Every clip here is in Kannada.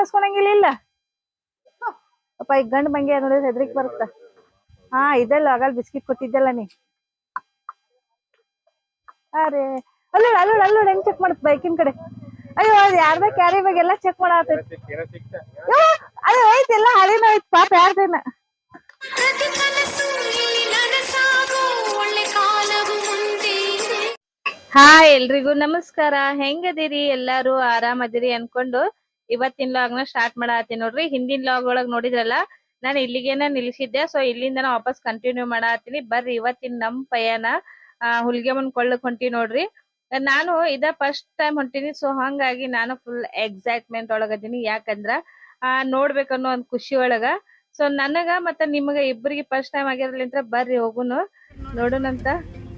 ಕಸ್ಕೊಳಂಗಿಲ್ಲ ಇಲ್ಲ ಅಪ್ಪ ಈಗ ಗಂಡ್ ಮಂಗೆ ನೋಡಿದ್ರೆ ಹೆದ್ರಿಕ್ ಬರುತ್ತ? ಹಾ ಇದೆಲ್ಲ ಆಗಲ್ ಬಿಸ್ಕಿಟ್ ಕೊಟ್ಟಿದ್ದಲ್ಲ ನೀ. ಅರೆ ಅಲ್ಲೋಡ್ ಅಲ್ಲೋಡ್ ಅಲ್ಲೋಡ್ ಹೆಂಗ್ ಚೆಕ್ ಮಾಡತ್ ಬೈಕಿನ ಕಡೆ? ಅಯ್ಯೋ ಅದ್ ಯಾರ್ದ ಕ್ಯಾರಿ ಬ್ಯಾಗ್ ಎಲ್ಲ ಚೆಕ್ ಮಾಡತ್ತೈತಿ ಅದು ಐತಿ ಎಲ್ಲ ಹಳಿನ ಐತಿ ಪಾಪ ಯಾರ್ದೇನ? ಹಾ ಎಲ್ರಿಗೂ ನಮಸ್ಕಾರ. ಹೆಂಗದಿರಿ? ಎಲ್ಲಾರು ಆರಾಮದಿರಿ ಅನ್ಕೊಂಡು ಇವತ್ತಿನ ಲಾಗ್ನ ಸ್ಟಾರ್ಟ್ ಮಾಡತ್ತೀನಿ ನೋಡ್ರಿ. ಹಿಂದಿನ ಲಾಗ್ ಒಳಗ್ ನೋಡಿದ್ರಲ್ಲ, ನಾನು ಇಲ್ಲಿಗೇನ ನಿಲ್ಸಿದ್ದೆ. ಸೊ ಇಲ್ಲಿಂದ ನಾ ವಾಪಸ್ ಕಂಟಿನ್ಯೂ ಮಾಡತ್ತೀನಿ. ಬರ್ರಿ, ಇವತ್ತಿನ ನಮ್ ಪಯಣ ಮನ್ ಕೊಳ್ಳಕ್ ಹೊಂಟೀನಿ ನೋಡ್ರಿ. ನಾನು ಇದ ಫಸ್ಟ್ ಟೈಮ್ ಹೊಂಟೀನಿ. ಸೊ ಹಂಗಾಗಿ ನಾನು ಫುಲ್ ಎಕ್ಸೈಟ್ಮೆಂಟ್ ಒಳಗದೀನಿ ಯಾಕಂದ್ರ, ಆ ನೋಡ್ಬೇಕನ್ನೋ ಒಂದ್ ಖುಷಿ ಒಳಗ. ಸೊ ನನಗ ಮತ್ತ ನಿಮಗ ಇಬ್ಬರಿಗೆ ಫಸ್ಟ್ ಟೈಮ್ ಆಗಿರ್ಲಿಂತ್ರ ಬರ್ರಿ, ಹೋಗುನು. ನೋಡುನಂತ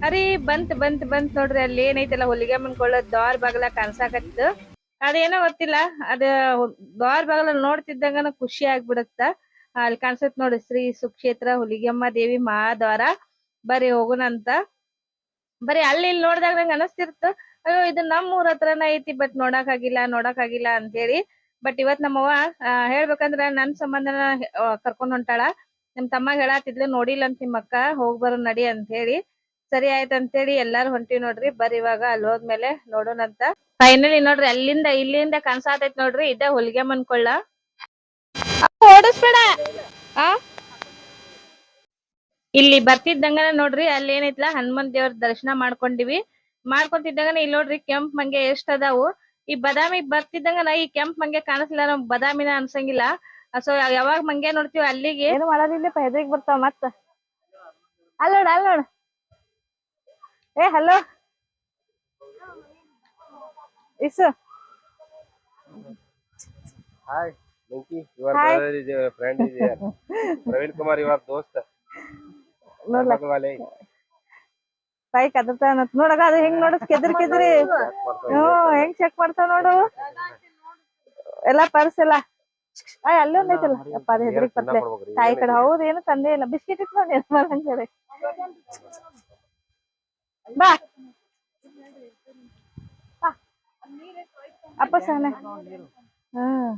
ಅರಿ, ಬಂತ್ ಬಂತ್ ಬಂತ್ ನೋಡ್ರಿ. ಅಲ್ಲಿ ಏನೈತಲ್ಲ ಹೊಲಿಗೆ ಕೊಳ್ಳೋ ದ್ವಾರ ಬಾಗ್ಲಾ ಕಾಣ್ಸಾಕತ್ತಿತ್ತು ಅದೇನೋ ಗೊತ್ತಿಲ್ಲ, ಅದ ದ್ವಾರ ಬಾಗಲ ನೋಡ್ತಿದ್ದಂಗನ ಖುಷಿ ಆಗ್ಬಿಡತ್ತ. ಅಲ್ಲಿ ಕಾಣ್ಸತ್ ನೋಡಿ, ಶ್ರೀ ಸುಕ್ಷೇತ್ರ ಹುಲಿಗೆಮ್ಮ ದೇವಿ ಮಹಾದ್ವಾರ. ಬರ್ರಿ ಅಂತ ಬರೀ ಅಲ್ಲಿ ಇಲ್ಲಿ ನೋಡ್ದಾಗ ನಂಗೆ ಅನಸ್ತಿರ್ತ, ಅಯ್ಯೋ, ಇದು ನಮ್ಮ ಊರ ಹತ್ರನ ಐತಿ, ಬಟ್ ನೋಡಕ್ ಆಗಿಲ್ಲ ನೋಡಕ್ ಆಗಿಲ್ಲ ಅಂತ ಹೇಳಿ ಬಟ್ ಇವತ್ ನಮ್ಮವ್ವ ಹೇಳ್ಬೇಕಂದ್ರ ನನ್ ಸಂಬಂಧನ ಕರ್ಕೊಂಡ್ ಹೊಂಟಾಳ. ನಿಮ್ ತಮ್ಮ ಹೇಳಾತಿದ್ಲು ನೋಡಿಲ್ಲ ಅಂತ ನಿಮ್ಮಕ್ಕ ಅಕ್ಕ, ಹೋಗ್ ಬರೋ ನಡಿ ಅಂತ ಹೇಳಿ ಸರಿ ಅಂತ ಹೇಳಿ ಎಲ್ಲಾರು ಹೊಂಟಿವಿ ನೋಡ್ರಿ, ಬರೀ ಇವಾಗ, ಅಲ್ಲಿ ಹೋದ್ಮೇಲೆ ನೋಡೋಣಂತ. ಫೈನಲಿ ನೋಡ್ರಿ ಅಲ್ಲಿಂದ ಇಲ್ಲಿಂದ ಕನ್ಸಾತೈತ್ ನೋಡ್ರಿ ಇದ ಹೊಲಿಗೆ ಮನ್ಕೊಳ್ಳ ಓಡಿಸ್ಬೇಡ. ಆ? ಇಲ್ಲಿ ಬರ್ತಿದ್ದಂಗನ ನೋಡ್ರಿ ಅಲ್ಲಿ ಏನೈತ್ಲ ಹನುಮಂತ ದೇವ್ರ ದರ್ಶನ ಮಾಡ್ಕೊಂಡಿವಿ. ಮಾಡ್ಕೊಂತಿದ್ದಂಗನ ಇಲ್ಲಿ ನೋಡ್ರಿ ಕೆಂಪ್ ಮಂಗೆ ಎಷ್ಟ್ ಅದಾವು ಈ ಬದಾಮಿ ಬರ್ತಿದ್ದಂಗನ ಈ ಕೆಂಪ್ ಮಂಗೆ ಕಾಣಿಸ್ಲಿಲ್ಲ ನಮ್ ಬದಾಮಿನ ಅನ್ಸಂಗಿಲ್ಲ. ಸೊ ಯಾವಾಗ ಮಂಗೆ ನೋಡ್ತೀವಿ ಅಲ್ಲಿಗೆ. ಏನು ಮಾಡೋದಿಲ್ಲ ಹೆದ್ರಿಗ್ ಬರ್ತಾವ ಮತ್ತ. ಅಲ್ಲೋಡ ಅಲ್ಲೋಡ ಏ ಹಲೋ. ಇಸು Hi, Minky. Your Hi. brother is your friend is here. Praveen Kumar, your dost. ನೋಡ್ಲ wale. ಬಾಯಿ ಕದರ್ತಾನ ನೋಡಕ ಅದು ಹೆಂಗ್ ನೋಡದ್ ಕೆದ್ರಿ ಕೆದ್ರಿ ಹ್ಮ್ ಹೆಂಗ್ ಚೆಕ್ ಮಾಡ್ತಾವ ನೋಡು ಎಲ್ಲಾ ಪರ್ಸ್ ಎಲ್ಲ ಅಯ್ಯ ಅಲ್ಲಿ ಒಂದ್ ಐತಲ್ಲ ಅಪ್ಪ ಅದ ಹೆದ್ರಿಗ್ ಪತ್ಲೆ ತಾಯಿ ಕಡೆ ಹೌದು ಏನು ತಂದೆ ಇಲ್ಲ ಬಿಸ್ಕಿಟ್ ಇಟ್ಕೊಂಡು ಹೇಳಿ ಬಾ ಬಾ. ಅಪ್ಪ ಸಾಲ ಹ್ಮ್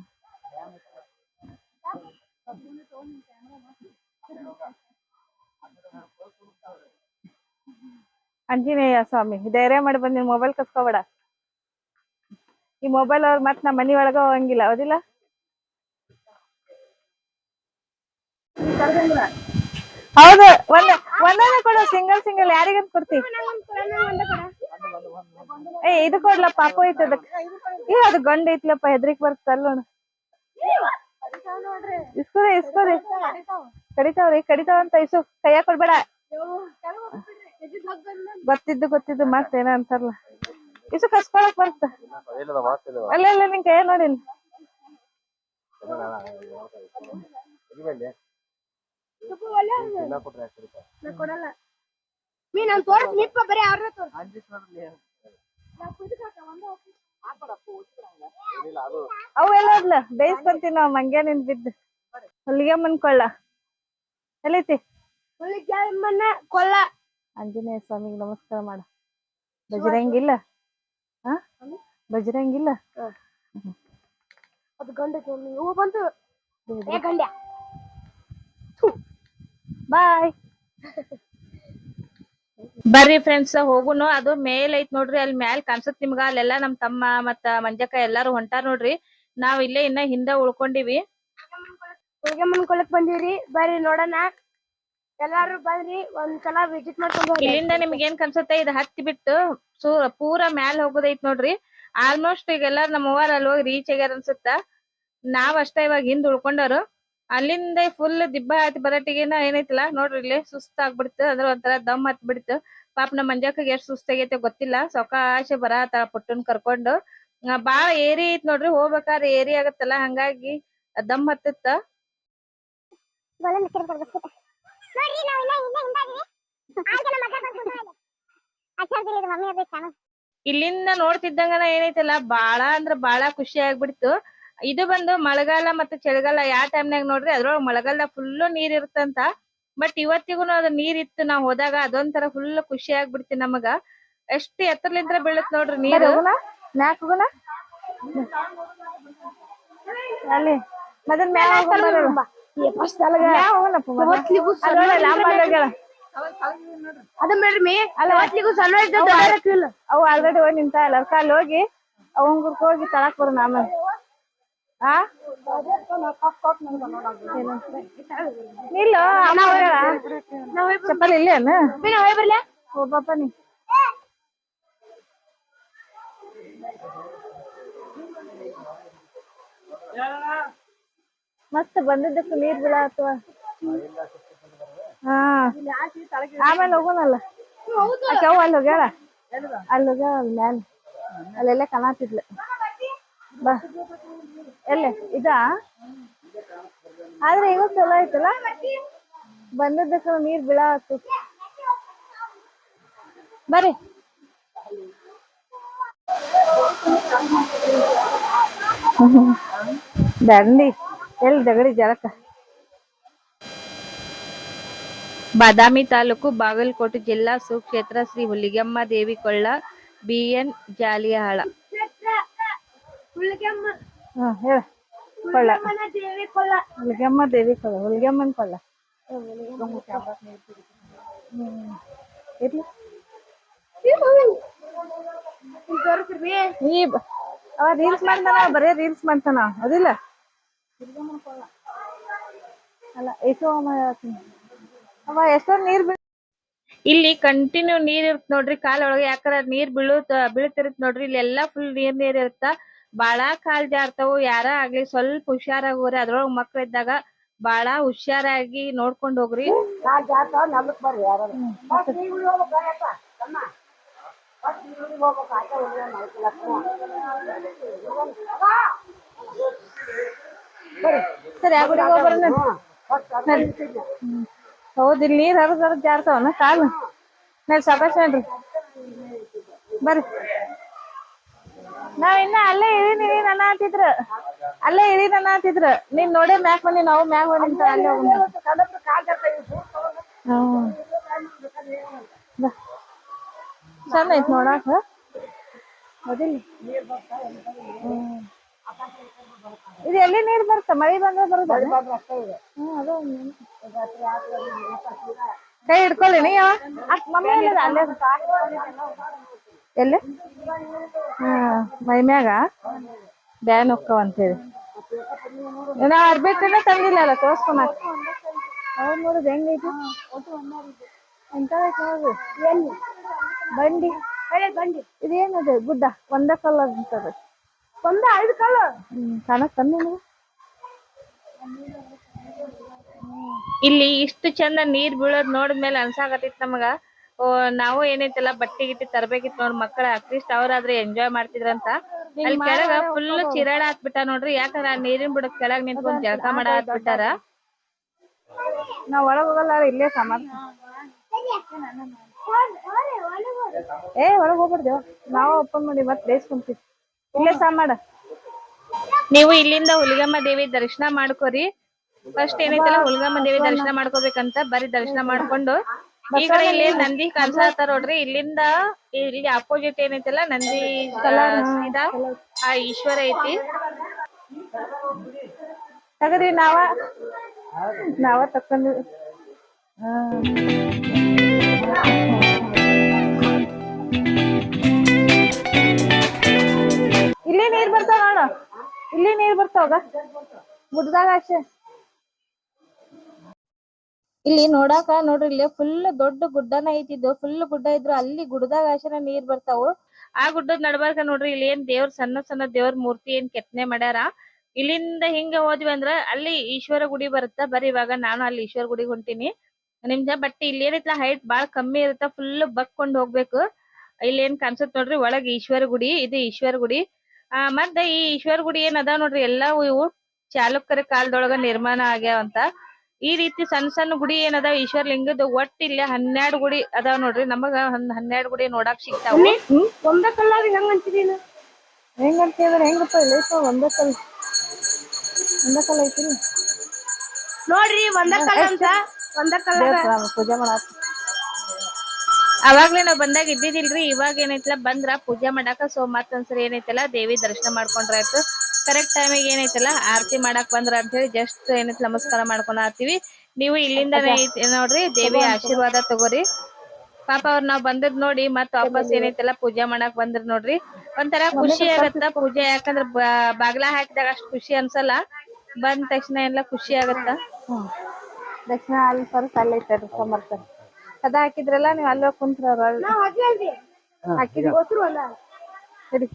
ಆಂಜನೇಯ ಸ್ವಾಮಿ, ಧೈರ್ಯ ಮಾಡಿ ಬಂದ್ ನೀನ್ ಮೊಬೈಲ್ ಕಸ್ಕೋಬೇಡ. ಈ ಮೊಬೈಲ್ ಅವ್ರ ಮತ್ ನಮ್ಮ ಮನಿ ಒಳಗ ಹೋಗಂಗಿಲ್ಲ, ಹೌದಿಲ್ಲ? ಹೌದು, ಒಂದ್ ಕೊಡು ಸಿಂಗಲ್ ಸಿಂಗಲ್ ಯಾರಿಗಂತ ಕೊಡ್ತಿ? ಏ, ಇದು ಕೊಡ್ಲ ಪಾಪು ಐತೆ ಅದಕ್ ಏ, ಅದು ಗಂಡ ಐತ್ಲಪ್ಪ, ಹೆದ್ರಿಕ್ ಬರ್ತಲ್ಲ ನೋಡು ಇಸ್ಕೋರಿ ಇಸ್ಕೊದೆ ಕಡಿತಾವ್ರಿ, ಕಡಿತಾವಂತ ಇಸು. ಕೈಯ ಕೊಡ್ಬೇಡ. ಗೊತ್ತಿದ್ದು ಗೊತ್ತಿದ್ದು ಮಾಡ್ತೇನ ಅಂತಾರಲ್ಲ. ಇಸು, ಕಸ್ಕೊಳಕ್ ಬರ್ತ ಅಲ್ಲ ಅಲ್ಲ, ನಿನ್ ಕೈಯ ನೋಡಿ ಇಲ್ಲ. ಕೊಟ್ರೆ ಆಗ್ತಿರುತ್ತೆ ಮೀ ನಾನ್ ತೋರ್ಸ್ ನಿಪ್ಪ ಬರೀ ಅವ್ರನ್ನ ತೋರ್ಸ್. ಇಲ್ಲ ಅದು ಅವು ಎಲ್ಲ ಇರ್ಲ ಬೇಯಿಸ್ಕೊಂತೀವಿ ನಾವ್ ಮಂಗ್ಯ ನಿಂತ್ ಬಿದ್ದು. ಹೊಲಿಗೆ ಮನ್ಕೊಳ್ಳ ಎಲ್ಲೈತಿ? ಕೊಳ್ಳ. ಆಂಜನೇಯ ಸ್ವಾಮಿಗೆ ನಮಸ್ಕಾರ ಮಾಡ. ಬಜರಂಗಿಲ್ಲ? ಹಾ. ಬಜರಂಗಿಲ್ಲ ಅದು ಗಂಡ ಬಂತು. ಏ ಗಂಡ್ಯ. ಬಾಯ್. ಬರ್ರಿ ಫ್ರೆಂಡ್ಸ್ ಹೋಗುನು. ಅದು ಮೇಲ್ ಐತ್ ನೋಡ್ರಿ ಅಲ್ಲಿ ಮ್ಯಾಲ್ ಕಾಣ್ಸತ್ ನಿಮ್ಗ. ಅಲ್ಲೆಲ್ಲಾ ನಮ್ ತಮ್ಮ ಮತ್ತ ಮಂಜಕ್ಕ ಎಲ್ಲಾರು ಹೊಂಟಾರ ನೋಡ್ರಿ. ನಾವ್ ಇಲ್ಲೇ ಇನ್ನ ಹಿಂದ ಉಳ್ಕೊಂಡಿವಿ. ಕೊಲ್ಲಕ್ ಬಂದಿವ್ರಿ ಬರ್ರಿ ನೋಡೋಣ. ಎಲ್ಲಾರು ಬರ್ರಿ ಒಂದ್ಸಲ ವಿಸಿಟ್ ಮಾಡ್ಕೊಂಡು ಇಲ್ಲಿಂದ ನಿಮ್ಗೆ ಏನ್ ಕನ್ಸುತ್ತೆ ಇದು ಹತ್ತಿ ಬಿಟ್ಟು ಸೂ ಪೂರಾ ಮ್ಯಾಲ್ ಹೋಗೋದೈತ್ ನೋಡ್ರಿ. ಆಲ್ಮೋಸ್ಟ್ ಈಗ ಎಲ್ಲಾರು ನಮ್ಮ ಅವ್ವಾರ ಅಲ್ಲಿ ಹೋಗಿ ರೀಚ್ ಆಗ್ಯಾರ ಅನ್ಸುತ್ತ. ನಾವ್ ಅಷ್ಟ ಇವಾಗ ಹಿಂದ್ ಉಳ್ಕೊಂಡವ್ರು ಅಲ್ಲಿಂದ ಫುಲ್ ದಿಬ್ಬ ಹತ್ತಿ ಬರಟಿಗೆನ ಏನೈತಿಲ್ಲ ನೋಡ್ರಿ ಇಲ್ಲಿ ಸುಸ್ತ ಆಗ್ಬಿಡ್ತು ಅಂದ್ರೆ ಒಂಥರ ದಮ್ ಹತ್ ಬಿಡ್ತು ಪಾಪ ನಮ್ಮ ಮಂಜಕ್ಕಗೆ ಎಷ್ಟ್ ಸುಸ್ತಾಗೈತೆ ಗೊತ್ತಿಲ್ಲ ಸೊಕಾಶ ಬರತ್ತ ಪುಟ್ಟನ್ ಕರ್ಕೊಂಡು. ಬಾಳ ಏರಿ ಐತ್ ನೋಡ್ರಿ ಹೋಗ್ಬೇಕಾದ್ರೆ ಏರಿ ಆಗತ್ತಲ್ಲ ಹಂಗಾಗಿ ದಮ್ ಹತ್ತತ್ತ. ಇಲ್ಲಿಂದ ನೋಡ್ತಿದ್ದಂಗನ ಏನೈತಲ್ಲ ಬಾಳ ಅಂದ್ರ ಬಾಳ ಖುಷಿ ಆಗ್ಬಿಡ್ತು. ಇದು ಬಂದು ಮಳೆಗಾಲ ಮತ್ತೆ ಚಳಿಗಾಲ ಯಾವ ಟೈಮ್ನಾಗ ನೋಡ್ರಿ ಅದ್ರೊಳಗ್ ಮಳೆಗಾಲದಾಗ ಫುಲ್ ನೀರ್ ಇರುತ್ತಂತ. ಬಟ್ ಇವತ್ತಿಗೂ ಅದ್ ನೀರ್ ಇತ್ತು ನಾವ್ ಹೋದಾಗ ಅದೊಂಥರ ಫುಲ್ ಖುಷಿ ಆಗ್ಬಿಡ್ತಿ ನಮಗ. ಎಷ್ಟ್ ಎತ್ತರಲಿಂತ್ರ ಬೀಳತ್ ನೋಡ್ರಿ ನೀರು? ಅವ್ ಆಲ್ರೆಡಿ ಹೋಗಿ ನಿಂತ ಅಲ್ಲ ಅಲ್ಲಿ ಹೋಗಿ ಅವಂಗುರ್ಕ ಹೋಗಿ ತಳಕ್ ಬರೋಣ ಆಮೇಲೆ. ಆ? ಇಲ್ಲ ಚಪ್ಪಲಿ? ಹೋಗ್ಬಪ್ಪ ನೀ. ಮಸ್ತ್ ಬಂದಿದ್ದಕ್ಕೆ ನೀರ್ ಬೀಳಾತವ ಹಾ. ಆಮೇಲೆ ಹೋಗೋಣಲ್ಲ ಅವ್ವ ಅಲ್ಲಿ ಹೋಗ್ಯಾಳ? ಅಲ್ಲಿ ಹೋಗ್ಯಾಳ ಅಲ್ಲಿ ಮ್ಯಾಲ. ಅಲ್ಲೆಲ್ಲ ಕಾಣತಿದ್ಲ. ಬಾ. ಎಲ್ಲಿ? ಇದಾ? ಆದ್ರೆ ಈಗ ಚಲೋ ಐತಲ್ಲ ಬಂದದ್ದಕ್ಕೆ ನೀರ್ ಬೀಳಾತು ಬರ್ರಿ. ದಂಡಿ. ಎಲ್ಲಿ ದಗಡಿ ಜಳಕ? ಬಾದಾಮಿ ತಾಲೂಕು ಬಾಗಲಕೋಟೆ ಜಿಲ್ಲಾ ಸುಕ್ಷೇತ್ರ Shri Huligemma Devikolla B B N Jaliyal. ಹಾ ಹೇಳ. ಕೊಳ್ಳ. ಹುಲಿಗೆಮ್ಮ ದೇವಿ ಕೊಳ್ಳ. ಹುಲಿಗೆಮ್ಮನ್ ಕೊಳ್ಳ. ಇರ್ಲಿ. ಈ ಬ- ಅವ ರೀಲ್ಸ್ ಮಾಡ್ತಾನ ಬರೇ ರೀಲ್ಸ್ ಮಾಡ್ತಾನ. ಅದಿಲ್ಲ? ಅಲ್ಲ ಏಸೋ ಅವ ಎಷ್ಟೋ ನೀರ್ ಬೀಳ್ ಇಲ್ಲಿ ಕಂಟಿನ್ಯೂ ನೀರ್ ಇರುತ್ತೆ ನೋಡ್ರಿ ಕಾಲೊಳಗೆ ಒಳಗೆ ಯಾಕಂದ್ರ ನೀರ್ ಬೀಳುತ್ತ ಬೀಳ್ತಿರುತ್ತೆ ನೋಡ್ರಿ ಇಲ್ಲಿ ಎಲ್ಲಾ ಫುಲ್ ನೀರ್ ನೀರ್ ಇರುತ್ತ? ಬಾಳ ಕಾಲ್ ಜಾರ್ತಾವು ಯಾರ ಆಗ್ಲಿ ಸ್ವಲ್ಪ ಹುಷಾರಾಗಿ ಹೋಗ್ರಿ. ಅದ್ರೊಳಗ್ ಮಕ್ಳ ಇದ್ದಾಗ ಬಾಳ ಹುಷಾರಾಗಿ ನೋಡ್ಕೊಂಡ್ ಹೋಗ್ರಿ. ಸರಿ ಆ ಗುಡಿಗೆ ಹೋಗ್ಬರೋಣ. ಹೌದ್ ಇಲ್ಲಿ ನೀರ್ ಹರಿದ್ ಹರಿದ್ ಜಾರ್ತಾವನ ಕಾಲು. ನಡಿ ಸಾಕಾಶ ನಡ್ರಿ ಬರ್ರಿ. ನಾವ್ ಇನ್ನ ಅಲ್ಲೇ ಇಳೀನ್ ನನ್ನ ಅನ್ನ ಅಂತಿದ್ರ. ಅಲ್ಲೇ ಇಳೀನ್ ನನ್ನ ಅಂತಿದ್ರ. ನೀನ್ ನೋಡೇ ಮ್ಯಾಕ್ ಬಂದಿ ನಾವು ಮ್ಯಾಕ್ ಬಂದಿ ಅಂತ ಅಲ್ಲೇ. ಚಂದ ಐತ್ ನೋಡಾಕ. ಇದು ಎಲ್ಲಿ ನೀರ್ ಬರ್ತ ಮಳಿ ಬಂದ್ರೆ ಬರುದ ಕೈ ಹಿಡ್ಕೊಳ್ಳಿ ಅಲ್ಲೇ. ಎಲ್ಲಿ? ಹಾ ಮೈ ಮ್ಯಾಗ? ಬ್ಯಾನ್ ಹೋಗ್ತಾವ ಅಂತೇಳಿ. ಅರ್ಬಿ ಅರ್ಬಿಟ್ರನ್ನ ತಂದಿಲ್ಲ ಅಲ್ಲ ತೋರ್ಸ್ಕೊಂಡ್ ಅವ್ರು ನೋಡುದು ಹೆಂಗೈತಿ ಎಂತ ಎಲ್ಲಿ? ಬಂಡಿ. ಬಂಡಿ. ಇದೇನದು? ಗುಡ್ಡ. ಒಂದ ಕಲ್ಲ ಅಂತದ. ಒಂದ ಐದು ಕಲರ್ ಹ್ಮ್ ಕಾಣಕ್ ನಿನಗೆ ಇಲ್ಲಿ ಇಷ್ಟು ಚಂದ ನೀರ್ ಬೀಳೋದ್ ನೋಡಿದ್ಮೇಲೆ ಅನ್ಸಾಕತ್ತಿತ್ ನಮಗ. ನಾವು ಏನೈತಲ್ಲಾ ಬಟ್ಟಿ ಗಿಟ್ಟಿ ತರಬೇಕಿತ್ತ ನೋಡ್ ಮಕ್ಕಳ. ಅಟ್ಲೀಸ್ಟ್ ಅವ್ರಾದ್ರೆ ಎಂಜಾಯ್ ಮಾಡ್ತಿದ್ರಂತ. ಅಲ್ಲಿ ಕೆಳಗ ಫುಲ್ ಚಿರಾಳ ಹಾಕ್ಬಿಟ್ಟ ನೋಡ್ರಿ. ಯಾಕಂದ್ರ ನೀರಿನ ಬುಡಕ್ ಕೆಳಗ್ ನಿಂತ್ಕೊಂಡ್ ಜಳಕ ಮಾಡ ಹಾಕ್ಬಿಟ್ಟಾರ ನಾವ್ ಒಳಗ್ ಹೋಗಲ್ಲ ಇಲ್ಲೇ ಸಾಮಾನ್ ಏ ಒಳಗ್ ಹೋಗ್ಬಿಡ್ದೇವ್. ನಾವ್ ಓಪನ್ ಮಾಡಿ ಮತ್ ಇಲ್ಲೇ ಸಾಮಾಡ ನೀವು ಇಲ್ಲಿಂದ ಹುಲಿಗಮ್ಮ ದೇವಿ ದರ್ಶನ ಮಾಡ್ಕೋರಿ. ಫಸ್ಟ್ ಏನೈತಲ್ಲ ಹುಲಿಗಮ್ಮ ದೇವಿ ದರ್ಶನ ಮಾಡ್ಕೋಬೇಕಂತ ಬರೀ ದರ್ಶನ ಮಾಡ್ಕೊಂಡು ಈ ಕಡೆ ಇಲ್ಲಿ ನಂದಿ ಕಾಣಿಸತ್ತಾರ ನೋಡ್ರಿ. ಇಲ್ಲಿಂದ ಇಲ್ಲಿ ಅಪೋಸಿಟ್ ಏನೈತಲ್ಲ ನಂದಿ ಸೀದಾ ಆ ಈಶ್ವರ ಐತಿ. ತಗದ್ರಿ ನಾವ ನಾವ ತಕೊಂಡ್ ಇಲ್ಲಿ ನೀರ್ ಬರ್ತಾವ ನೋಡ್ ಇಲ್ಲಿ ನೀರ್ ಬರ್ತಾವ ಗುಡ್ಡದಾಗ ಅಷ್ಟೇ ಇಲ್ಲಿ ನೋಡಾಕ ನೋಡ್ರಿ, ಇಲ್ಲಿ ಫುಲ್ ದೊಡ್ಡ ಗುಡ್ಡನ ಐತಿದ್ದು ಫುಲ್ ಗುಡ್ಡ ಇದ್ರು ಅಲ್ಲಿ ಗುಡ್ಡದಾಗ ಅಷ್ಟೇ ನೀರ್ ಬರ್ತಾವು. ಆ ಗುಡ್ಡದ ನಡ್ಬಾರ್ಕ ನೋಡ್ರಿ, ಇಲ್ಲಿ ಏನ್ ದೇವ್ರ ಸಣ್ಣ ಸಣ್ಣ ದೇವ್ರ ಮೂರ್ತಿ ಏನ್ ಕೆತ್ತನೆ ಮಾಡ್ಯಾರ. ಇಲ್ಲಿಂದ ಹಿಂಗ ಹೋದ್ವಿ ಅಂದ್ರ ಅಲ್ಲಿ ಈಶ್ವರ ಗುಡಿ ಬರುತ್ತ. ಬರೀ ಇವಾಗ ನಾನು ಅಲ್ಲಿ ಈಶ್ವರ ಗುಡಿಗೆ ಹೊಂಟೀನಿ. ನಿಮ್ದ ಬಟ್ ಇಲ್ಲಿ ಏನೈತಲ್ಲ ಹೈಟ್ ಬಾಳ ಕಮ್ಮಿ ಇರುತ್ತ. ಫುಲ್ ಬಕ್ಕೊಂಡ್ ಹೋಗ್ಬೇಕು. ಇಲ್ಲಿ ಏನ್ ಕಾಣಿಸುತ್ತೆ ನೋಡ್ರಿ, ಒಳಗ್ ಈಶ್ವರ ಗುಡಿ, ಇದು ಈಶ್ವರ ಗುಡಿ. ಆ, ಮತ್ತ ಈ ಈಶ್ವರ ಗುಡಿ ಏನ್ ಅದಾವ ನೋಡ್ರಿ, ಎಲ್ಲಾ ಇವು ಚಾಲುಕ್ಯರ ಕಾಲದೊಳಗ ನಿರ್ಮಾಣ ಆಗ್ಯಾವಂತ. ಈ ರೀತಿ ಸಣ್ಣ ಸಣ್ಣ ಗುಡಿ ಏನದಾವ? ಈಶ್ವರ ಲಿಂಗದ ಒಟ್ಟ ಇಲ್ಲೇ ಹನ್ನೆರಡು ಗುಡಿ ಅದಾವ ನೋಡ್ರಿ. ನಮಗ ಒಂದ್ ಹನ್ನೆರಡು ಗುಡಿ ನೋಡಾಕ್ ಸಿಗ್ತಾವ. ಒಂದ ಕಲ್ಲಾಗ ಹೆಂಗ್ ಅಂತೀರಿ ಹೆಂಗ್ ಅಂತಿದ್ರ ಹೆಂಗಪ್ಪ ಇಲ್ಲ ಒಂದ ಕಲ್ ಒಂದ ಕಲ್ ಐತಿ ನೋಡ್ರಿ ಒಂದ ಕಲ್ ಅಂತ. ಒಂದ ಪೂಜೆ ಮಾಡಾಕ. ಅವಾಗ್ಲೇ ನಾವ್ ಬಂದಾಗ ಇದ್ದಿದಿಲ್ರಿ ಇವಾಗ ಏನೈತಲ್ಲ ಬಂದ್ರ ಪೂಜೆ ಮಾಡಾಕ ಸೊ ಮತ್ತೊಂದ್ಸರಿ ಏನೈತಲ್ಲ ದೇವಿ ದರ್ಶನ ಮಾಡ್ಕೊಂಡ್ರಾಯ್ತು. ಕರೆಕ್ಟ್ ಟೈಮಿಗೆ ಏನೈತಲ್ಲ ಆರತಿ ಮಾಡಕ್ ಬಂದ್ರ ಅಂತ ಹೇಳಿ ಜಸ್ಟ್ ಏನೈತಿ ನಮಸ್ಕಾರ ಮಾಡ್ಕೊಂಡ್ ಆತೀವಿ. ನೀವು ಇಲ್ಲಿಂದನೇ ಐತಿ ನೋಡ್ರಿ ದೇವಿ ಆಶೀರ್ವಾದ ತಗೋರಿ. ಪಾಪ ಅವ್ರ ನಾವ್ ಬಂದದ್ ನೋಡಿ ಮತ್ ವಾಪಸ್ ಏನೈತಲ್ಲ ಪೂಜೆ ಮಾಡಕ್ ಬಂದ್ರ ನೋಡ್ರಿ. ಒಂಥರ ಖುಷಿ ಆಗತ್ತ ಪೂಜೆ ಯಾಕಂದ್ರ ಬಾಗ್ಲಾ ಹಾಕಿದಾಗ ಅಷ್ಟ್ ಖುಷಿ ಅನ್ಸಲ್ಲ. ಬಂದ ತಕ್ಷಣ ಎಲ್ಲ ಖುಷಿ ಆಗತ್ತ. ದಕ್ಷಿಣ ಅಲ್ಲಿ ಅಲ್ಲಿ ಇಟ್ಕೊಂಬರ್ತಾರೆ ಕದ ಹಾಕಿದ್ರಲ್ಲ ನೀವ್ ಅಲ್ಲೋಗ್ ಕುಂತ್ರ ಹಾಕಿದ್ವಿ. ಸರಿ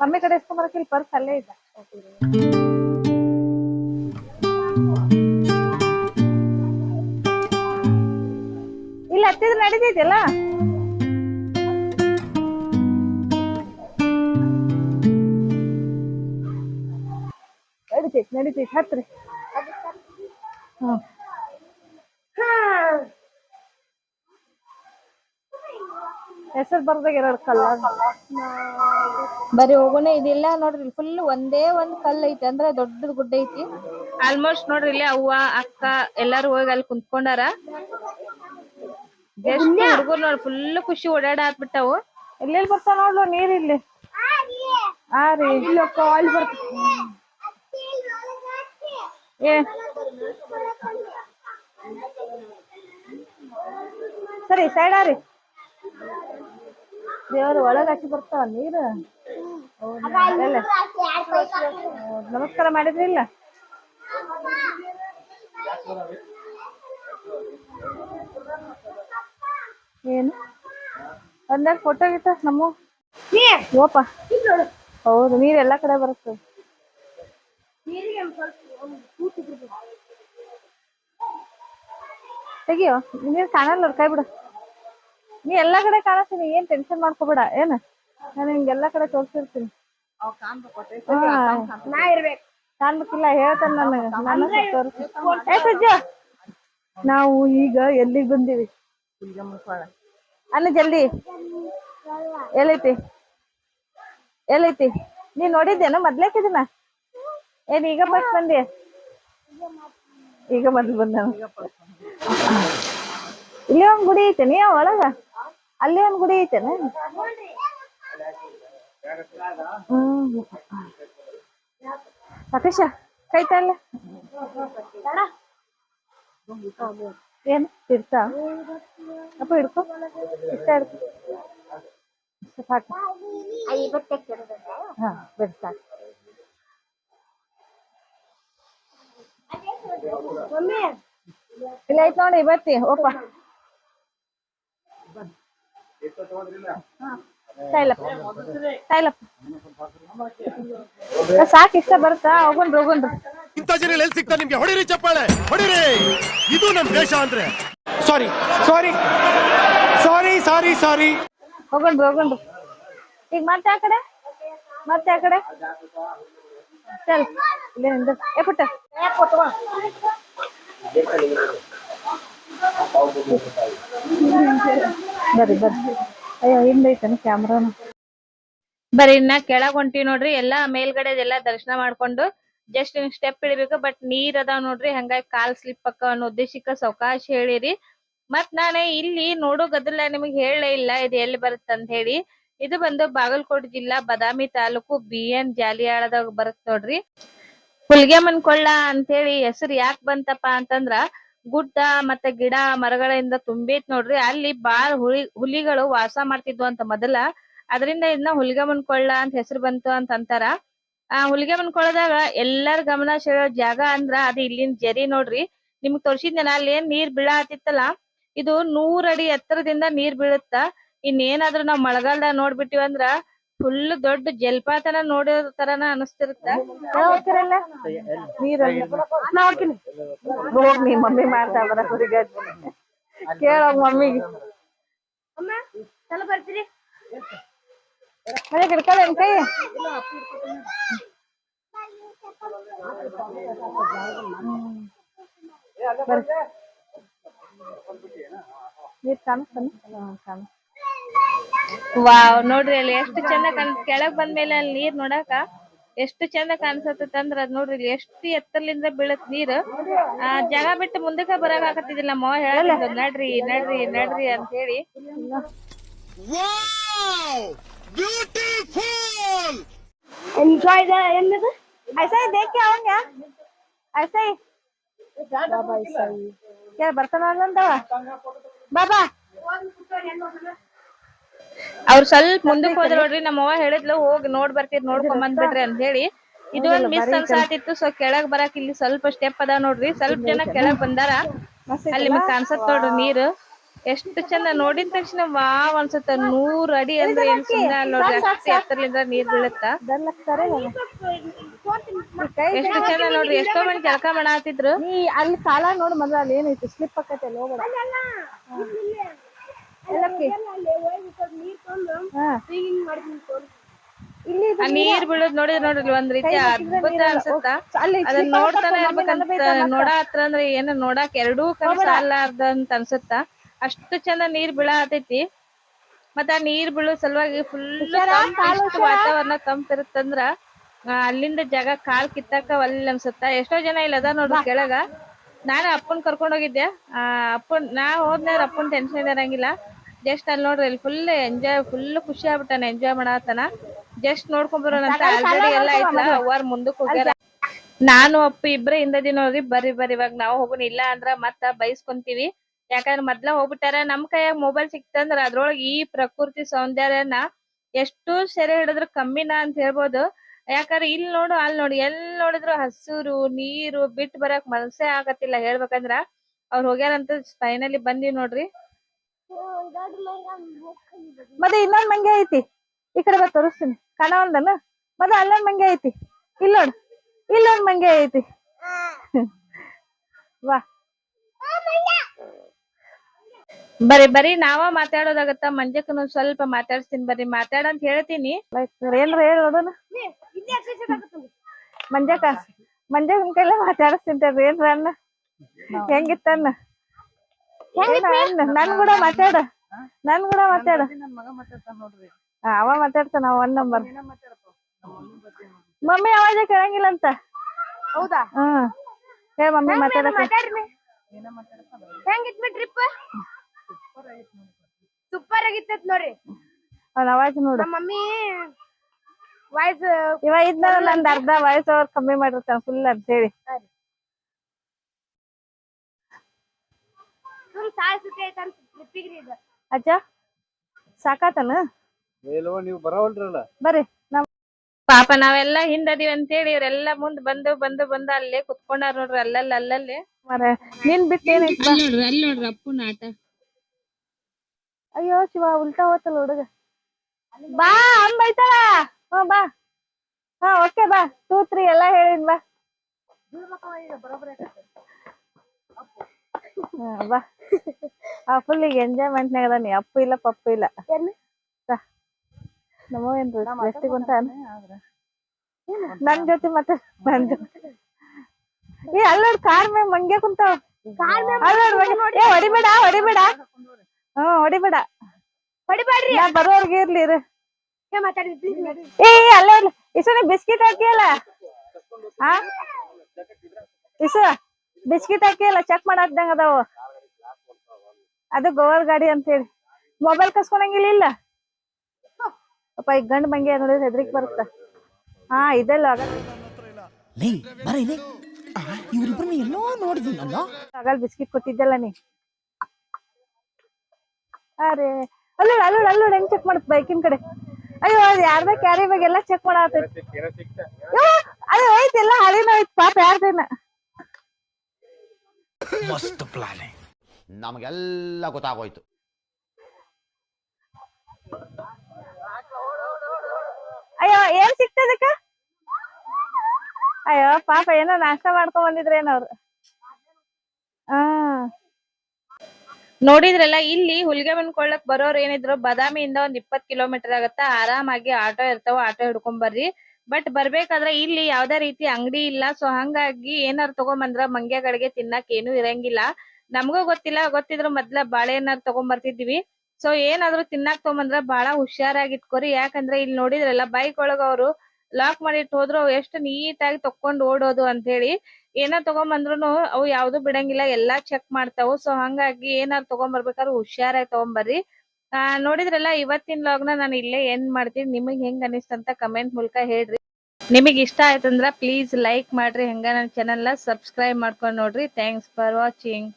ಮಮ್ಮಿ ಕಡೆ ಇಸ್ಕೊಂಬರಕ್ಕೆ ಇಲ್ಲಿ ಪರ್ಸ್ ಅಲ್ಲೇ ಇದೆ. ಇಲ್ಲ ಹತ್ತಿದ್ರೆ ನಡೀತೈತಿಲ್ಲ ನಡೀತೈತಿ ನಡೀತೈತಿ ಹತ್ರಿ. ಹ್ಮ್ ಹೆಸರು ಬರ್ದಾಗ ಎರಡು ಕಲ್ಲ. ಬರೀ ಹೋಗೋಣ ಇದಿಲ್ಲ. ನೋಡ್ರಿ ಫುಲ್ ಒಂದೇ ಒಂದ್ ಕಲ್ ಐತಿ. ಅಂದ್ರ ದೊಡ್ಡದ್ ಗುಡ್ಡ ಐತಿ. ಆಲ್ಮೋಸ್ಟ್ ನೋಡ್ರಿ ಇಲ್ಲಿ ಅವ್ವ ಅಕ್ಕ ಎಲ್ಲಾರು ಹೋಗಿ ಅಲ್ಲಿ ಕುಂತ್ಕೊಂಡಾರ. ಜಸ್ಟ್ ಹುಡುಗರು ನೋಡ್ರಿ ಫುಲ್ ಖುಷಿ ಓಡಾಡ ಹಾಕ್ಬಿಟ್ಟವು ಎಲ್ಲೆಲ್ಲಿ ಬರ್ತಾವ ನೋಡ್ಲು? ನೀರ್ ಇಲ್ಲಿ. ಆ ರೀ. ಅಲ್ಲಿ ಬರ್ತ ಏ. ಸರಿ ಸೈಡ್ ಆರಿ ದೇವ್ರ ಒಳಗ್ ಹಚ್ಚಿ ಬರ್ತಾವ ನೀರು? ನಮಸ್ಕಾರ ಮಾಡಿದ್ರಿ ಇಲ್ಲ? ಏನು? ಅಂದಾಗ ಫೋಟೋ ಗಿಟ್ಟ ನಮ್ಮ ಓಪ? ಹೌದು ನೀರ್ ಎಲ್ಲಾ ಕಡೆ ಬರುತ್ತೆ. ತೆಗಿಯೋ? ನೀರ್ ಕಾಣಲ್ಲ ಕೈ ಬಿಡು. ನೀ ಎಲ್ಲಾ ಕಡೆ ಕಾಣಿಸ್ತೀನಿ ಏನ್ ಟೆನ್ಷನ್ ಮಾಡ್ಕೋಬೇಡ ಏನ? ನಾನು ಹಿಂಗೆಲ್ಲಾ ಕಡೆ ತೋರ್ಸಿರ್ತೀನಿ. ಹಾ. ಕಾಣ್ಬೇಕಿಲ್ಲ ಹೇಳ್ತಾನೆ ನನಗ. ನಾನು ತೋರ್ಸಿ ಏ ಸಜ್ಜ ನಾವು ಈಗ ಎಲ್ಲಿ ಬಂದೀವಿ? ಅನ್ನ ಜಲ್ದಿ. ಎಲ್ಲೈತಿ? ಎಲ್ಲೈತಿ? ನೀ ನೋಡಿದ್ದೇನ ಮೊದ್ಲೇಕಿದಿನ ಏನ್ ಈಗ ಬಸ್ ಬಂದಿ? ಈಗ ಮೊದ್ಲು ಬಂದ. ಇಲ್ಲಿ ಒಂದ್ ಗುಡಿ ಐತೇನಿ ಒಳಗ? ಅಲ್ಲಿ ಒಂದ್ ಗುಡಿ ಐತೆನ ಹ್ಮ್. ಸತೀಶ ಕೈತಲ್ಲ ಏನ್ ತಿರ್ತಾ ಅಪ್ಪ ಹಿಡ್ಕೊ. ಇಷ್ಟ ಹಿಡ್ಕೊ. ಸಾಕು. ಹಾ, ಬಿಡ್ ಇಲ್ಲ ಐತ್ ನೋಡಿ, ಬರ್ತಿ ಓಪ ತೈಲಪ್ಪ ತೈಲಪ್ಪ ಸಾಕ್ ಇಷ್ಟ ಬರ್ತಾ ಹೋಗುಣ್ರಿ ಹೋಗುಣ್ರಿ ಇಂಥ ಜನಗಳು ಎಲ್ಲಿ ಸಿಗ್ತಾರೆ ನಿಮ್ಗೆ? ಹೊಡಿರಿ ಚಪ್ಪಾಳೆ. ಹೊಡಿರಿ. ಇದು ನಮ್ ದೇಶ ಅಂದ್ರೆ. ಸಾರಿ ಸಾರಿ ಸಾರಿ ಸಾರಿ ಸಾರಿ ಹೋಗುಣ್ರಿ ಹೋಗುಣ್ರಿ ಈಗ ಮತ್ತೆ ಆ ಕಡೆ? ಮತ್ತೆ ಆ ಕಡೆ? ಚಲ್ ಇಲ್ಲೇ ನಿಂದು. ಏ ಪುಟ್ಟ. ಬರ್ರಿ ಬರ್ರಿ ಅಯ್ಯೋ ಇನ್ನ ಕೆಳಗ್ ಹೊಂಟಿವಿ ನೋಡ್ರಿ, ಎಲ್ಲಾ ಮೇಲ್ಗಡೆ ಎಲ್ಲಾ ದರ್ಶನ ಮಾಡ್ಕೊಂಡು ಜಸ್ಟ್ ಸ್ಟೆಪ್ ಇಳಿಬೇಕು ಬಟ್ ನೀರ್ ಅದಾವ್ ನೋಡ್ರಿ, ಹಂಗಾಗಿ ಕಾಲ್ ಸ್ಲಿಪ್ ಅಕ್ಕ ಅನ್ನೋ ಉದ್ದೇಶಕ್ಕ ಸಾವಕಾಶ ಹೇಳಿರಿ. ಮತ್ ನಾನೇ ಇಲ್ಲಿ ನೋಡೋ ಗದಲ್ಲ ನಿಮಗ್ ಹೇಳೇ ಇಲ್ಲ, ಇದು ಎಲ್ಲಿ ಬರುತ್ತೆ ಅಂತ ಹೇಳಿ. ಇದು ಬಂದು ಬಾಗಲಕೋಟೆ ಜಿಲ್ಲಾ ಬದಾಮಿ ತಾಲೂಕು ಬಿ ಎನ್ ಜಾಲಿಯಾಳದಾಗ ಬರುತ್ತೆ ನೋಡ್ರಿ. ಹುಲ್ಗೆಮನ್ ಕೊಳ್ಳ ಅಂತ ಹೇಳಿ ಹೆಸರು ಯಾಕ್ ಬಂತಪ್ಪ ಅಂತಂದ್ರ ಗುಡ್ಡ ಮತ್ತೆ ಗಿಡ ಮರಗಳಿಂದ ತುಂಬೈತ್ ನೋಡ್ರಿ. ಅಲ್ಲಿ ಬಾಳ್ ಹುಲಿ ಹುಲಿಗಳು ವಾಸ ಮಾಡ್ತಿದ್ವು ಅಂತ ಮೊದಲ. ಅದರಿಂದ ಇದನ್ನ ಹುಲಿಗಮ್ಮನ ಕೊಳ್ಳ ಅಂತ ಹೆಸರು ಬಂತು ಅಂತ ಅಂತಾರ. ಆ ಹುಲ್ಗಮನ್ ಕೊಳ್ಳದಾಗ ಎಲ್ಲಾರ ಗಮನ ಸೆಳೆಯೋ ಜಾಗ ಅಂದ್ರ ಅದು ಇಲ್ಲಿನ ಜರಿ ನೋಡ್ರಿ. ನಿಮ್ಗ್ ತೋರ್ಸಿದ್ನ ಅಲ್ಲಿ ಏನ್ ನೀರ್ ಬೀಳಾತಿತ್ತಲ್ಲ, ಇದು ನೂರ್ ಅಡಿ ಎತ್ತರದಿಂದ ನೀರ್ ಬೀಳುತ್ತ. ಇನ್ನೇನಾದ್ರೂ ನಾವ್ ಮಳೆಗಾಲದಾಗ ನೋಡ್ಬಿಟ್ಟಿವಿ ಅಂದ್ರ ಫುಲ್ ದೊಡ್ಡ ಜಲಪಾತನ ನೋಡೋ ತರನ ಅನಿಸ್ತಿರುತ್ತ? ಹೋಗ್ತಿರಲ್ಲ ನೀರಲ್ಲ. ನಾ ಹೋಗ್ತೀನಿ. ಹೋಗ್ ನೀ ಮಮ್ಮಿ ಮಾಡ್ತಾ ಬರ ಹುಡುಗ. ಕೇಳ ಮಮ್ಮಿಗೆ. ಬರ್ತೀರಿ? ಕೈ. ನೀರ್ ಕಾಣಿಸ್ತಾನೆ ಕಾಣಿಸ್ತಾನ ವಾವ್ ನೋಡ್ರಿ ಅಲ್ಲಿ ಎಷ್ಟು ಚಂದ ಕಾಣ್ ಕೆಳಗ್ ಬಂದ್ಮೇಲೆ ಅಲ್ಲಿ ನೀರ್ ನೋಡಾಕ ಎಷ್ಟು ಚಂದ ಕಾಣಿಸತ್ತ ಅಂದ್ರ ಅದ್ ನೋಡ್ರಿ ಇಲ್ಲಿ ಎಷ್ಟು ಎತ್ತರಲಿಂದ ಬೀಳತ್ ನೀರ್. ಆ ಜಾಗ ಬಿಟ್ಟು ಮುಂದಕ್ಕ ಬರಕ್ ಆಕತ್ತಿದಿಲ್ಲ ನಮ್ಮ ಅವ್ವ ಹೇಳಲ್ಲ ನಡ್ರಿ ನಡ್ರಿ ನಡ್ರಿ ಅಂತ ಹೇಳಿ. ಬರ್ತಾನ ಬಾಬಾ. ಅವ್ರ ಸ್ವಲ್ಪ ಮುಂದಕ್ಕೆ ಹೋದ್ರ ನೋಡ್ರಿ ನಮ್ಮವ್ವ ಹೇಳಿದ್ಲು ಹೋಗಿ ನೋಡ್ ಬರ್ತೀರಿ ನೋಡ್ಕೊಂಡ್ ಬಂದ್ಬಿಟ್ರಿ ಅಂತ ಹೇಳಿ. ಇದು ಒಂದ್ ಮಿಸ್ ಅನ್ಸಾತಿತ್ತು ಸೊ ಕೆಳಗ್ ಬರಾಕ್ ಇಲ್ಲಿ ಸ್ವಲ್ಪ ಸ್ಟೆಪ್ ಅದಾವ ನೋಡ್ರಿ. ಸ್ವಲ್ಪ ಜನ ಕೆಳಗ್ ಬಂದಾರ. ಅಲ್ಲಿ ನಿಮಗ್ ಕಾಣಿಸತ್ ನೋಡ್ರಿ ನೀರ್. ಎಷ್ಟು ಚಂದ ನೋಡಿದ ತಕ್ಷಣ ವಾವ್ ಅನ್ಸುತ್ತ. ನೂರ್ ಅಡಿ ಅಂದ್ರೆ ಏನ್ ನೋಡ್ರಿ. ಅಷ್ಟೇ ಎತ್ತರಲಿಂದ ನೀರ್ ಬೀಳತ್ತ? ಎಷ್ಟು ಚಂದ ನೋಡ್ರಿ ಎಷ್ಟೋ ಮಂದಿ ಕೆಳಕ ಮಾಡಾತಿದ್ರು ಅಲ್ಲಿ ಕಾಲ ನೋಡ್ ಮೊದಲ ಅಲ್ಲಿ ಏನೈತಿ ಸ್ಲಿಪ್ ಆಕತ್ತೆ ಹೋಗೋಣ ನೀರ್ ಬೀಳೋದ್ ನೋಡಿದ್ರ ನೋಡ್ರಿ ಒಂದ್ ರೀತಿ ಅದ್ಭುತ ಅನ್ಸತ್ತ? ಅಲ್ಲಿ ಅದನ್ನ ನೋಡ್ತಾನೆ ಇರ್ಬೇಕಂತ ನೋಡ ಹತ್ರ ಅಂದ್ರೆ ಏನ ನೋಡಾಕ್ ಎರಡೂ ಕಡೆ ಸಾಲಾರ್ದ ಅಂತ ಅನ್ಸತ್ತ? ಅಷ್ಟು ಚಂದ ನೀರ್ ಬೀಳತೈತಿ. ಮತ್ತ ಆ ನೀರ್ ಬೀಳೋ ಸಲುವಾಗಿ ಫುಲ್ ವಾತಾವರಣ ತಂಪಿರುತ್ತಂದ್ರ ಅಲ್ಲಿಂದ ಜಾಗ ಕಾಲ್ ಕಿತ್ತಾಕ ಒಲ್ಲಿ ಅನ್ಸತ್ತ? ಎಷ್ಟೋ ಜನ ಇಲ್ಲ ಅದ ನೋಡ್ರಿ ಕೆಳಗ. ನಾನು ಅಪ್ಪನ್ ಕರ್ಕೊಂಡ್ ಹೋಗಿದ್ದೆ. ಆ ಅಪ್ಪನ್ ನಾ ಹೋದ್ನ ಅಪ್ಪನ್ ಟೆನ್ಷನ್ ಇರಂಗಿಲ್ಲ. ಜಸ್ಟ್ ಅಲ್ಲಿ ನೋಡ್ರಿ ಇಲ್ಲಿ ಫುಲ್ ಎಂಜಾಯ್ ಫುಲ್ ಖುಷಿ ಆಗ್ಬಿಟ್ಟಾನ ಎಂಜಾಯ್ ಮಾಡತ್ತಾನ ಜಸ್ಟ್ ನೋಡ್ಕೊಂಡ್ ಬರೋಣ ಅಂತ ಆಲ್ರೆಡಿ ಎಲ್ಲ ಐತ್ಲಾ ಅವರ್ ಮುಂದಕ್ ಹೋಗ್ಯಾರ. ನಾನು ಅಪ್ಪ ಇಬ್ರೇ ಹಿಂದದಿ ನೋಡ್ರಿ ಬರ್ರಿ ಬರ್ರಿ ಇವಾಗ ನಾವು ಹೋಗೋಣ ಇಲ್ಲ ಅಂದ್ರ ಮತ್ತ ಬೈಸ್ಕೊಂತೀವಿ. ಯಾಕಂದ್ರ ಮೊದ್ಲ ಹೋಗ್ಬಿಟ್ಟಾರ ನಮ್ ಕೈಯಾಗ ಮೊಬೈಲ್ ಸಿಕ್ತಂದ್ರ ಅದ್ರೊಳಗ ಈ ಪ್ರಕೃತಿ ಸೌಂದರ್ಯನ ಎಷ್ಟು ಸೆರೆ ಹಿಡಿದ್ರು ಕಮ್ಮಿನಾ ಅಂತ ಹೇಳ್ಬೋದು. ಯಾಕಂದ್ರೆ ಇಲ್ಲಿ ನೋಡು ಅಲ್ಲಿ ನೋಡಿ ಎಲ್ ನೋಡಿದ್ರು ಹಸಿರು ನೀರು ಬಿಟ್ಟು ಬರಕ್ ಮನಸ್ಸೇ ಆಗತ್ತಿಲ್ಲ. ಹೇಳ್ಬೇಕಂದ್ರ ಅವ್ರ ಹೋಗ್ಯಾರಂತ ಫೈನಲಿ ಬಂದಿವಿ ನೋಡ್ರಿ. ಮತ್ತೆ ಇನ್ನೊಂದ್ ಮಂಗೆ ಐತಿ. ಈ ಕಡೆ ಬಾ ತೋರಿಸ್ತೀನಿ. ಕಾಣವಲ್ದನ ಮತ್ತೆ ಅಲ್ಲೊಂದ್ ಮಂಗೆ ಐತಿ. ಇಲ್ಲೋಡ್ ಇಲ್ಲೊಂದ್ ಮಂಗೆ ಐತಿ. ವಾ. ಬರೀ ಬರೀ ನಾವ ಮಾತಾಡೋದಾಗತ್ತ? ಮಂಜಕ್ಕನು ಸ್ವಲ್ಪ ಮಾತಾಡ್ಸ್ತೀನಿ ಮಾತಾಡ ಅಂತ ಹೇಳ್ತೀನಿ. ಏನ್ರ ಹೇಳಿ ನೋಡೋಣ ಮಂಜಕ್ಕ ಮಂಜಕ್ಕನ್ ಕೈಲೇ ಮಾತಾಡಿಸ್ತೀನಿ ಏನ್ರ ಅನ್ನ? ಹೆಂಗಿತ್ತನ್ನ? ನನ್ ಕೂಡ ಮಾತಾಡ. ನನ್ ಕೂಡ ಮಾತಾಡ. ಅವ ಮಾತಾಡ್ತಾನ ಅವ ಒನ್ ನಂಬರ್ ಮಮ್ಮಿ ಅವಾಜ ಕೇಳಂಗಿಲ್ಲ ಅಂತ. ಹೌದಾ? ಹ್ಮ್ ಹೇ ಮಮ್ಮಿ ಮಾತಾಡಕ ಹೆಂಗಿತ್ ಟ್ರಿಪ್ ಸೂಪರ್ ಆಗಿತ್ತ ನೋಡ್ರಿ ಅವ್ನ ಅವಾಜ್ ನೋಡು. ಮಮ್ಮಿ ವಾಯ್ಸ್ ಇವ ಇದ್ನಲ್ಲ ನಂದ್ ಅರ್ಧ ವಯಸ್ಸು ಅವ್ರ ಕಮ್ಮಿ ಮಾಡಿರ್ತಾನ ಫುಲ್ ಅಂತ ಹೇಳಿ. ಸಾಯ್ ಸುತ್ತಿ ಐತಂತ ಟ್ರಿಪ್ಪಿಗ್ರಿ ಇದು ಅಜ್ಜ ಸಾಕಾತನ? ಮೇಲೋ ನೀವು ಬರೋವಲ್ರಲ್ಲ. ಬರ್ರಿ ನಮ್ ಪಾಪ ನಾವೆಲ್ಲ ಹಿಂದದಿವಿ ಅಂತೇಳಿ ಇವ್ರೆಲ್ಲ ಮುಂದ್ ಬಂದು ಬಂದು ಬಂದು ಅಲ್ಲೇ ಕುತ್ಕೊಂಡಾರ ನೋಡ್ರಿ ಅಲ್ಲಲ್ಲಿ ಅಲ್ಲಲ್ಲಿ. ಮರ ನಿನ್ ಬಿಟ್ಟು ಏನೈತಿ ಬಾ. ನೋಡ್ರಿ ಅಲ್ಲಿ ನೋಡ್ರಿ ಅಪ್ಪನ ಆಟ ಅಯ್ಯೋ ಶಿವ ಉಲ್ಟಾ ಹೋತಲ್ಲ ಹುಡುಗ. ಬಾ ಅಂಬ ಹ್ಞೂ ಬಾ. ಹಾ ಓಕೆ ಬಾ. ಟೂ ತ್ರೀ ಎಲ್ಲಾ ಹೇಳಿನ್ ಬಾ. ಹಾ, ಬಾ. ಆ ಫುಲ್ ಈಗ ಎಂಜಾಯ್ಮೆಂಟ್ನಾಗ ಅದಾನಿ. ಅಪ್ಪು ಇಲ್ಲ ಪಪ್ಪು ಇಲ್ಲ. ನಮ್ಮ ಏನ್ ಎಷ್ಟಿಗೆ ಕುಂತ ನನ್ ಜೊತೆ ಮತ್ತೆ ನನ್ ಜೊತೆ ಏ ಅಲ್ಲೋಡ್ ಕಾರ್ ಮ್ಯಾಗ ಮಂಗೆ ಕುಂತಾವ. ಏ ಹೊಡಿಬೇಡ ಹೊಡಿಬೇಡ. ಹ್ಮ್ ಹೊಡಿಬೇಡ. ಹೊಡಿಬೇಡ್ರಿ. ಬರೋರ್ಗೆ ಇರ್ಲಿ ಏ ಅಲ್ಲ ಇಲ್ಲ ಇಸು ಬಿಸ್ಕಿಟ್ ಹಾಕಿಯಲ್ಲ? ಹಾ ಇಸು. ಬಿಸ್ಕಿಟ್ ಹಾಕಿಯಲ್ಲ ಚೆಕ್ ಮಾಡಾಕ್ದಂಗ ಅದಾವ. ಅದು ಗೋವರ್ ಗಾಡಿ ಅಂತ ಹೇಳಿ ಮೊಬೈಲ್ ಕಸ್ಕೊಂಡಂಗಿಲ್ಲ ಇಲ್ಲ. ಅಪ್ಪ ಈಗ ಗಂಡ್ ಮಂಗೆ ನೋಡಿದ್ರೆ ಹೆದ್ರಿಕ್ ಬರುತ್ತ. ಹಾ ಇದೆಲ್ಲ ಎಲ್ಲೋ ಆಗಲ್ ಬಿಸ್ಕಿಟ್ ಕೊಟ್ಟಿದ್ದಲ್ಲ ನೀ. ಅರೆ ಅಲ್ಲೋಡ್ ಅಲ್ಲೋಡ್ ಅಲ್ಲೋಡ್ ಹೆಂಗ್ ಚೆಕ್ ಮಾಡುತ್ತ ಬೈಕಿನ ಕಡೆ? ಅಯ್ಯೋ ಅದ್ ಯಾರ್ದ ಕ್ಯಾರಿ ಬ್ಯಾಗ್ ಎಲ್ಲ ಚೆಕ್ ಮಾಡತ್ತೈತಿ ಅಯ್ಯೋ ಸಿಕ್ತ ಅದು ಐತಿ ಎಲ್ಲ ಹಳಿನ ಐತಿ ಪಾಪ ಯಾರ್ದೇನ. ಮಸ್ತ್ ಪ್ಲಾನಿಂಗ್ ನಮಗೆಲ್ಲ ಗೊತ್ತಾಗೋಯ್ತು. ಅಯ್ಯೋ ಏನ್ ಸಿಕ್ತದಕ್ಕ ಅಯ್ಯೋ ಪಾಪ ಏನೋ ನಾಷ್ಟ ಮಾಡ್ಕೊಂಡ್ ಬಂದಿದ್ರೇನ ಏನವ್ರು ಹಾ. ನೋಡಿದ್ರಲ್ಲ, ಇಲ್ಲಿ ಹುಲ್ಗೆ ಕೊಳ್ಳಕ್ ಬರೋರ್ ಏನಿದ್ರು ಬದಾಮಿಯಿಂದ ಒಂದ್ ಇಪ್ಪತ್ ಕಿಲೋಮೀಟರ್ ಆಗತ್ತ, ಆರಾಮಾಗಿ ಆಟೋ ಇರ್ತಾವ, ಆಟೋ ಹಿಡ್ಕೊಂಡ್ ಬರ್ರಿ. ಬಟ್ ಬರ್ಬೇಕಾದ್ರೆ ಇಲ್ಲಿ ಯಾವ್ದೇ ರೀತಿ ಅಂಗಡಿ ಇಲ್ಲ ಸೊ ಹಂಗಾಗಿ ಏನಾರ ತಗೊಂಬಂದ್ರ ಮಂಗ್ಯಗಳಿಗೆ ತಿನ್ನಕ್ ಏನು ಇರಂಗಿಲ್ಲ. ನಮಗೂ ಗೊತ್ತಿಲ್ಲ, ಗೊತ್ತಿದ್ರು ಮೊದ್ಲ ಬಾಳೆ ಏನಾರು ತಗೊಂಡ್ ಬರ್ತಿದ್ವಿ ಸೊ ಏನಾದ್ರು ತಿನ್ನಕ್ ತಗೊಂಬಂದ್ರ ಬಹಳ ಹುಷಾರಾಗಿ ಇಟ್ಕೋರಿ ಯಾಕಂದ್ರೆ ಇಲ್ಲಿ ನೋಡಿದ್ರಲ್ಲ, ಬೈಕ್ ಒಳಗ ಅವ್ರು ಲಾಕ್ ಮಾಡಿಟ್ ಹೋದ್ರು ಎಷ್ಟು ನೀಟಾಗಿ ತಕೊಂಡ್ ಓಡೋದು ಅಂತ ಹೇಳಿ. ಏನ ತಗೊಂಬಂದ್ರುನು ಅವು ಯಾವ್ದು ಬಿಡಂಗಿಲ್ಲ, ಎಲ್ಲಾ ಚೆಕ್ ಮಾಡ್ತಾವು. ಸೊ ಹಂಗಾಗಿ ಏನಾರು ತಗೊಂಬರ್ಬೇಕಾದ್ರೆ ಹುಷಾರಾಗಿ ತಗೊಂಬರ್ರಿ. ಆ, ನೋಡಿದ್ರಲ್ಲ, ಇವತ್ತಿನ ಲಾಗ್ನ ನಾನು ಇಲ್ಲೇ ಏನ್ ಮಾಡ್ತೀನಿ. ನಿಮಗ್ ಹೆಂಗ್ ಅನಿಸ್ತಂತ ಕಮೆಂಟ್ ಮೂಲಕ ಹೇಳ್ರಿ. ನಿಮಗ್ ಇಷ್ಟ ಆಯ್ತಂದ್ರ ಪ್ಲೀಸ್ ಲೈಕ್ ಮಾಡ್ರಿ. ಹೆಂಗ ನನ್ನ ನ ಸಬ್ಸ್ಕ್ರೈಬ್ ಮಾಡ್ಕೊಂಡ್ ನೋಡ್ರಿ. Thanks for watching